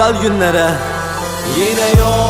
Güzel günlere. Yine yoksun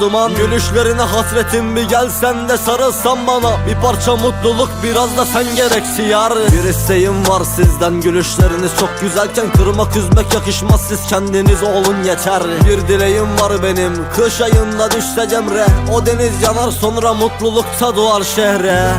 duman. Gülüşlerine hasretim bir gelsen de sarılsan bana. Bir parça mutluluk biraz da sen gereksi yar Bir isteğim var sizden gülüşleriniz çok güzelken Kırmak üzmek yakışmaz. Siz kendiniz olun yeter. Bir dileğim var benim kış ayında düşse cemre. O deniz yanar sonra mutlulukta doğar şehre